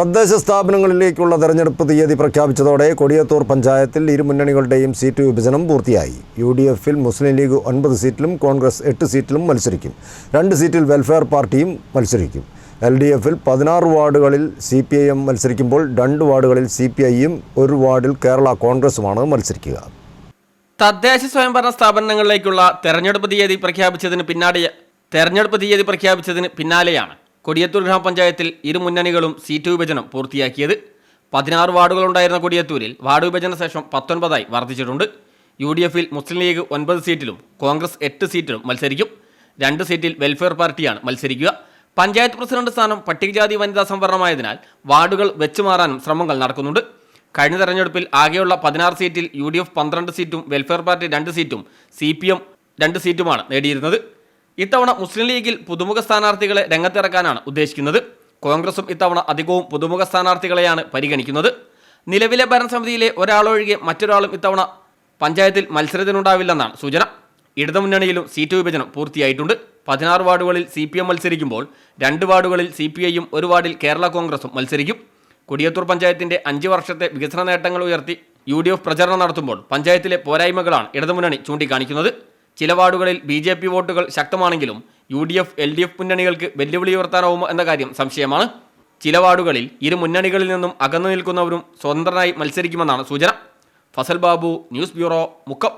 തദ്ദേശ സ്ഥാപനങ്ങളിലേക്കുള്ള തെരഞ്ഞെടുപ്പ് തീയതി പ്രഖ്യാപിച്ചതോടെ കൊടിയത്തൂർ പഞ്ചായത്തിൽ ഇരു മുന്നണികളുടെയും സീറ്റ് വിഭജനം പൂർത്തിയായി. യു ഡി എഫിൽ മുസ്ലിം ലീഗ് ഒൻപത് സീറ്റിലും കോൺഗ്രസ് എട്ട് സീറ്റിലും മത്സരിക്കും. രണ്ട് സീറ്റിൽ വെൽഫെയർ പാർട്ടിയും മത്സരിക്കും. എൽ ഡി എഫിൽ പതിനാറ് വാർഡുകളിൽ സി പി ഐ എം മത്സരിക്കുമ്പോൾ രണ്ട് വാർഡുകളിൽ സി പി ഐയും ഒരു വാർഡിൽ കേരള കോൺഗ്രസുമാണ് മത്സരിക്കുക. തദ്ദേശ സ്വയംഭരണ സ്ഥാപനങ്ങളിലേക്കുള്ള തെരഞ്ഞെടുപ്പ് തീയതി പ്രഖ്യാപിച്ചതിന് പിന്നാലെ തെരഞ്ഞെടുപ്പ് തീയതി പ്രഖ്യാപിച്ചതിന് പിന്നാലെയാണ്. കൊടിയത്തൂർ ഗ്രാമപഞ്ചായത്തിൽ ഇരു മുന്നണികളും സീറ്റ് വിഭജനം പൂർത്തിയാക്കിയത്. പതിനാറ് വാർഡുകളുണ്ടായിരുന്ന കൊടിയത്തൂരിൽ വാർഡ് വിഭജന ശേഷം പത്തൊൻപതായി വർദ്ധിച്ചിട്ടുണ്ട്. യു ഡി എഫിൽ മുസ്ലിം ലീഗ് ഒൻപത് സീറ്റിലും കോൺഗ്രസ് എട്ട് സീറ്റിലും മത്സരിക്കും. രണ്ട് സീറ്റിൽ വെൽഫെയർ പാർട്ടിയാണ് മത്സരിക്കുക. പഞ്ചായത്ത് പ്രസിഡന്റ് സ്ഥാനം പട്ടികജാതി വനിതാ സംവരണമായതിനാൽ വാർഡുകൾ വെച്ചുമാറാനും ശ്രമങ്ങൾ നടക്കുന്നുണ്ട്. കഴിഞ്ഞ തെരഞ്ഞെടുപ്പിൽ ആകെയുള്ള പതിനാറ് സീറ്റിൽ യു ഡി എഫ് പന്ത്രണ്ട് സീറ്റും വെൽഫെയർ പാർട്ടി രണ്ട് സീറ്റും സി പി എം രണ്ട് സീറ്റുമാണ് നേടിയിരുന്നത്. ഇത്തവണ മുസ്ലിം ലീഗിൽ പുതുമുഖ സ്ഥാനാർത്ഥികളെ രംഗത്തിറക്കാനാണ് ഉദ്ദേശിക്കുന്നത്. കോൺഗ്രസും ഇത്തവണ അധികവും പുതുമുഖ സ്ഥാനാർത്ഥികളെയാണ് പരിഗണിക്കുന്നത്. നിലവിലെ ഭരണസമിതിയിലെ ഒരാളൊഴികെ മറ്റൊരാളും ഇത്തവണ പഞ്ചായത്തിൽ മത്സരത്തിനുണ്ടാവില്ലെന്നാണ് സൂചന. ഇടതുമുന്നണിയിലും സീറ്റ് വിഭജനം പൂർത്തിയായിട്ടുണ്ട്. പതിനാറ് വാർഡുകളിൽ സി പി എം മത്സരിക്കുമ്പോൾ രണ്ട് വാർഡുകളിൽ സി പി ഐയും ഒരു വാർഡിൽ കേരള കോൺഗ്രസും മത്സരിക്കും. കൊടിയത്തൂർ പഞ്ചായത്തിന്റെ അഞ്ച് വർഷത്തെ വികസന നേട്ടങ്ങൾ ഉയർത്തി യു ഡി എഫ് പ്രചരണം നടത്തുമ്പോൾ പഞ്ചായത്തിലെ പോരായ്മകളാണ് ഇടതുമുന്നണി ചൂണ്ടിക്കാണിക്കുന്നത്. ചില വാർഡുകളിൽ ബി ജെ പി വോട്ടുകൾ ശക്തമാണെങ്കിലും U D F L D F മുന്നണികൾക്ക് വെല്ലുവിളി ഉയർത്താനാവുമോ എന്ന കാര്യം സംശയമാണ്. ചില വാർഡുകളിൽ ഇരു മുന്നണികളിൽ നിന്നും അകന്നു നിൽക്കുന്നവരും സ്വതന്ത്രനായി മത്സരിക്കുമെന്നാണ് സൂചന. Fasal Babu news bureau Mukkam.